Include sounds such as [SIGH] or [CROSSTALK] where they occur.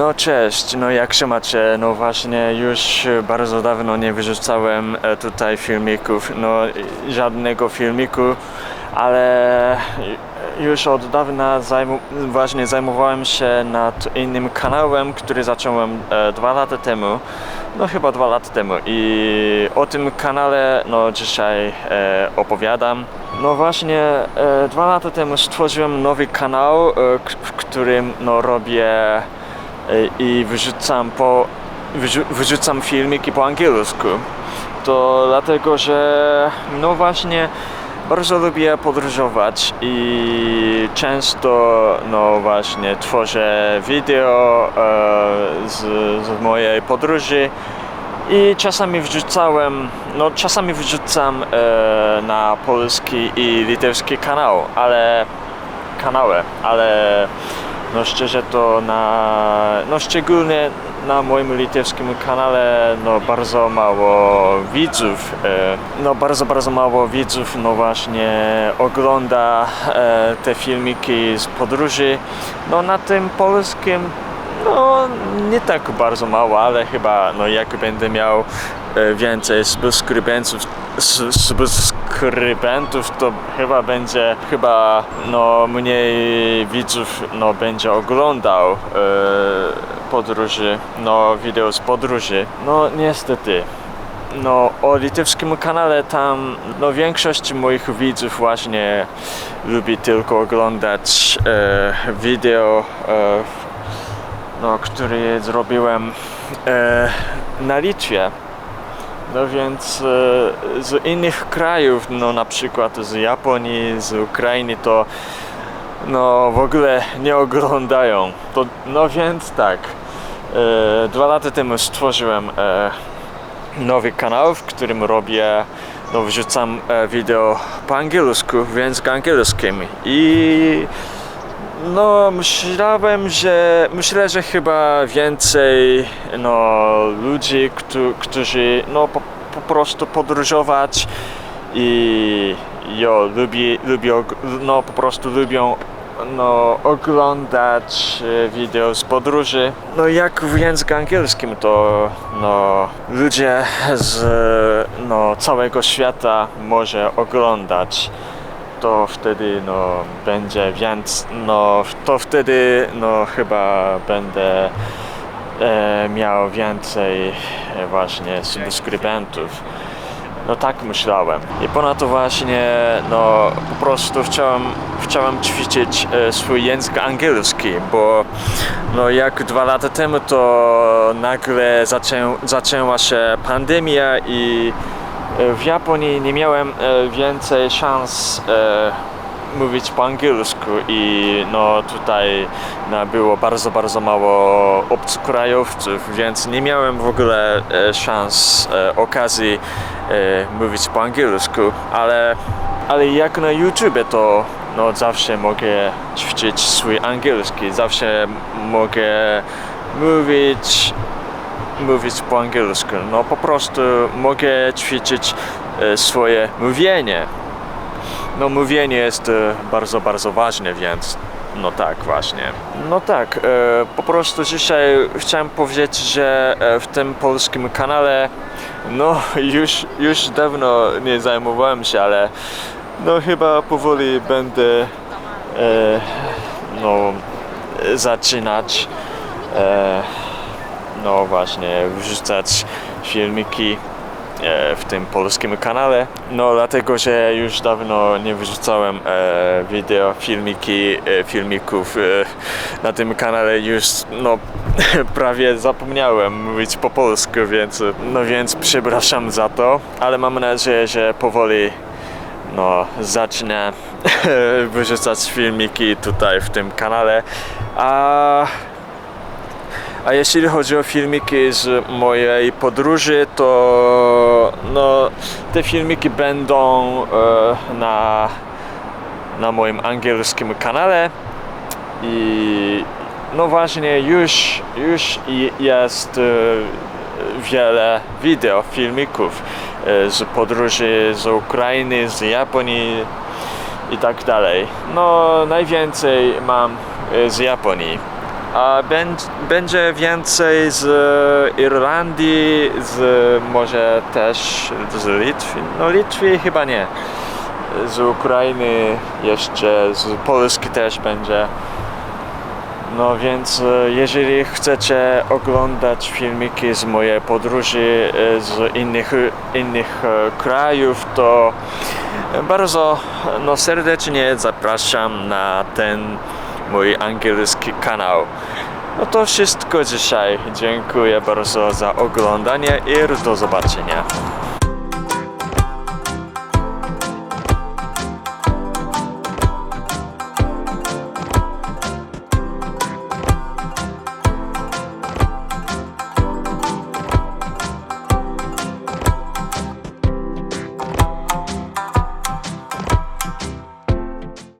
No cześć, no jak się macie? No właśnie już bardzo dawno nie wyrzucałem e, tutaj filmików, no żadnego filmiku, ale już od dawna właśnie zajmowałem się nad innym kanałem, który zacząłem e, dwa lata temu, no chyba dwa lata temu i o tym kanale no dzisiaj e, opowiadam. No właśnie e, dwa lata temu stworzyłem nowy kanał, e, w którym no robię i wyrzucam po wyrzu, wyrzucam filmiki po angielsku. To dlatego, że no właśnie bardzo lubię podróżować i często no właśnie tworzę wideo e, z, z mojej podróży i czasami wrzucałem, no czasami wrzucam e, na polski i litewski kanał, ale kanały, ale no szczerze to na, no szczególnie na moim litewskim kanale no bardzo mało widzów, e, no bardzo, bardzo mało widzów no właśnie ogląda e, te filmiki z podróży, no na tym polskim no nie tak bardzo mało, ale chyba no jak będę miał e, więcej subskrybentów, subskrybentów to chyba będzie chyba no mniej widzów no będzie oglądał e, podróży, no wideo z podróży. No niestety. No, o litewskim kanale tam, no większość moich widzów właśnie lubi tylko oglądać e, wideo, e, no, który zrobiłem e, na Litwie. No więc e, z innych krajów, no na przykład z Japonii, z Ukrainy, to no w ogóle nie oglądają. To, no więc tak, e, dwa lata temu stworzyłem nowy kanał, w którym robię, no wrzucam wideo po angielsku, w języku angielskim i no myślałem, że myślę, że chyba więcej no, ludzi, któ- którzy no, po, po prostu podróżować i jo, lubi, lubi, og- no, po prostu lubią no, oglądać e, wideo z podróży. No jak w języku angielskim to no, ludzie z no, całego świata może oglądać to wtedy no będzie więc no to wtedy no chyba będę e, miał więcej e, właśnie subskrybentów. No tak myślałem. I ponadto właśnie no po prostu chciałem, chciałem ćwiczyć e, swój język angielski, bo no jak dwa lata temu to nagle zaczę, zaczęła się pandemia i w Japonii nie miałem e, więcej szans e, mówić po angielsku i no tutaj no, było bardzo, bardzo mało obcokrajowców, więc nie miałem w ogóle e, szans, e, okazji e, mówić po angielsku, ale, ale jak na YouTube to no zawsze mogę ćwiczyć swój angielski, zawsze mogę mówić mówić po angielsku. No po prostu mogę ćwiczyć e, swoje mówienie. No mówienie jest e, bardzo, bardzo ważne, więc no tak właśnie. No tak, e, po prostu dzisiaj chciałem powiedzieć, że w tym polskim kanale no [LAUGHS] już, już dawno nie zajmowałem się, ale no chyba powoli będę no zaczynać no właśnie wrzucać filmiki e, w tym polskim kanale. No dlatego, że już dawno nie wyrzucałem e, wideo, filmiki, e, filmików e, na tym kanale już no [LAUGHS] prawie zapomniałem mówić po polsku, więc no więc przepraszam za to, ale mam nadzieję, że powoli no zacznę [LAUGHS] wyrzucać filmiki tutaj w tym kanale. A a jeśli chodzi o filmiki z mojej podróży, to no, te filmiki będą e, na, na moim angielskim kanale i no właśnie już, już jest e, wiele wideo, filmików e, z podróży z Ukrainy, z Japonii i tak dalej. No najwięcej mam e, z Japonii będzie więcej z Irlandii, z może też z Litwy. No Litwy chyba nie. Z Ukrainy jeszcze, z Polski też będzie. No więc e, jeżeli chcecie oglądać filmiki z mojej podróży e, z innych, innych e, krajów, to bardzo no, serdecznie zapraszam na ten mój angielski kanał. No to wszystko dzisiaj. Dziękuję bardzo za oglądanie i do zobaczenia.